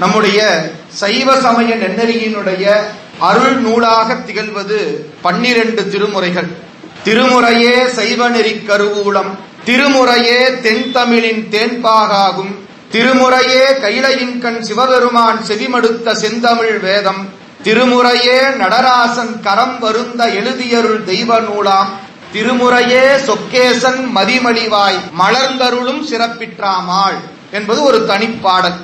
நம்முடைய சைவ சமய நென்னறியினுடைய அருள் நூலாக திகழ்வது பன்னிரண்டு திருமுறைகள். திருமுறையே சைவ நெறி கருவூலம் திருமுறையே தென்தமிழின் தேன்பாகாகும் திருமுறையே கைலையின் கண் சிவபெருமான் செவிமடுத்த செந்தமிழ் வேதம் திருமுறையே நடராசன் கரம் வருந்த எழுதியருள் தெய்வ நூலாம் திருமுறையே சொக்கேசன் மதிமலிவாய் மலர்ந்தருளும் சிறப்பிற்றாமாள் என்பது ஒரு தனிப்பாடல்.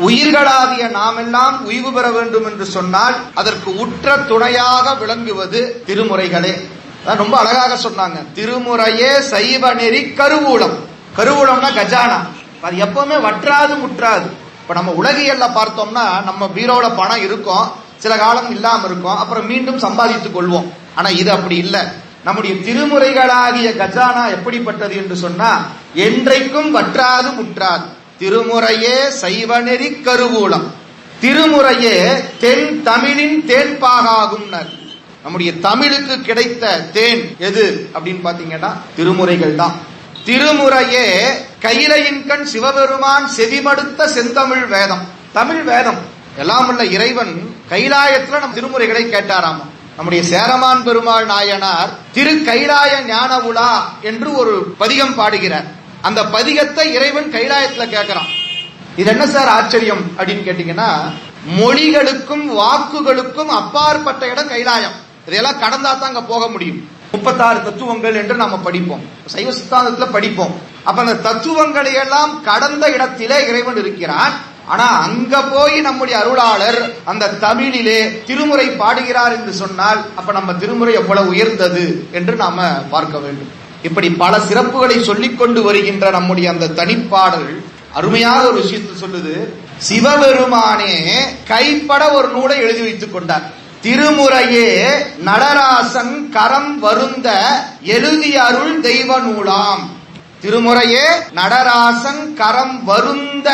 உயிர்களாகிய நாமெல்லாம் உய்வு பெற வேண்டும் என்று சொன்னால் அதற்கு உற்ற துணையாக விளங்குவது திருமுறைகளே. அதான் ரொம்ப அழகாக சொன்னாங்க. திருமுறையே சைவ நெறி கருவூலம். கருவூலம்னா கஜானா. அது எப்பவுமே வற்றாது முற்றாது. இப்ப நம்ம உலகியல்ல பார்த்தோம்னா நம்ம பீரோல பணம் இருக்கும் சில காலம் இல்லாம இருக்கும் அப்புறம் மீண்டும் சம்பாதித்துக் கொள்வோம். ஆனா இது அப்படி இல்லை. நம்முடைய திருமுறைகளாகிய கஜானா எப்படிப்பட்டது என்று சொன்னா என்றைக்கும் வற்றாது முற்றாது. திருமுறையே சைவநெறி கருவூலம். திருமுறையே தென் தமிழின் தேன்பாகாகும் நம்முடைய தமிழுக்கு கிடைத்த தேன் எது அப்படின்னு பாத்தீங்கன்னா திருமுறைகள் தான். திருமுறையே கைலையின் கண் சிவபெருமான் செவிமடுத்த செந்தமிழ் வேதம். தமிழ் வேதம். எல்லாம் உள்ள இறைவன் கைலாயத்துல நம் திருமுறைகளை கேட்டாராமா. நம்முடைய சேரமான் பெருமாள் நாயனார் திரு கைலாய ஞான உலா என்று ஒரு பதிகம் பாடுகிறார். அந்த பதிகத்தை இறைவன் கைலாயத்துல கேட்கிறான் இது என்ன சார் ஆச்சரியம் அப்படின்னு கேட்டீங்கன்னா மொழிகளுக்கும் வாக்குகளுக்கும் அப்பாற்பட்ட இடம் கைலாயம். இதையெல்லாம் கடந்தா தான் அங்க போக முடியும். முப்பத்தாறு தத்துவங்கள் என்று நாம படிப்போம். சைவ சித்தாந்தத்துல படிப்போம். அப்ப அந்த தத்துவங்களை எல்லாம் கடந்த இடத்திலே இறைவன் இருக்கிறான். ஆனா அங்க போய் நம்முடைய அருளாளர் அந்த தமிழிலே திருமுறை பாடுகிறார் என்று சொன்னால் அப்ப நம்ம திருமுறை எவ்வளவு உயர்ந்தது என்று நாம பார்க்க வேண்டும். இப்படி பல சிறப்புகளை சொல்லிக் கொண்டு வருகின்ற நம்முடைய அந்த தனிப்பாடல் அருமையாக ஒரு விஷயத்தை சொல்லுது. சிவபெருமானே கைப்பட ஒரு நூலை எழுதி வைத்துக் கொண்டார். திருமுறையே நடராசன் கரம் வருந்த எழுதிய அருள் தெய்வ நூலாம். திருமுறையே நடராசன் கரம் வருந்த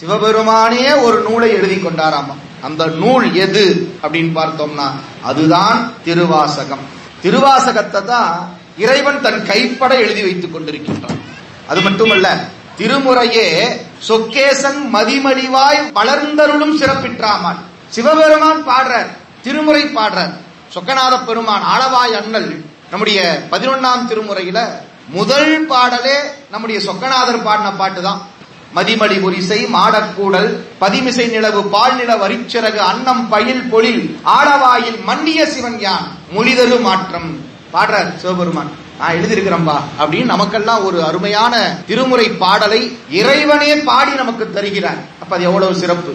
சிவபெருமானே ஒரு நூலை எழுதி கொண்டாராமா அந்த நூல் எது அப்படின்னு பார்த்தோம்னா அதுதான் திருவாசகம். திருவாசகத்தை தான் இறைவன் தன் கைப்பட எழுதி வைத்துக் கொண்டிருக்கின்றான். அது மட்டுமல்ல திருமுறையே சொக்கேசன் மதிமடிவாய் வளர்ந்தருளும் சிறப்பிற்றாமான். சிவபெருமான் பாடுறார் திருமுறை பாடுறார். சொக்கநாத பெருமான் ஆளவாய் அண்ணல் நம்முடைய பதினொன்னாம் திருமுறையில முதல் பாடலே நம்முடைய சொக்கநாதர் பாடின பாட்டு தான் மதிமடி ஒரிசை மாடக்கூடல் பதிமிசை நிலவு பால் நில வரிச்சிறகு அன்னம் பயில் பொழில் ஆளவாயில் மன்னிய சிவன் யான் மொழிதரு மாற்றம். பாடுறார் சிவபெருமான். நான் எழுதியிருக்கிறேன்பா. அப்படின்னு நமக்கெல்லாம் ஒரு அருமையான திருமுறை பாடலை இறைவனே பாடி நமக்கு தருகிறார். அப்ப அது எவ்வளவு சிறப்பு.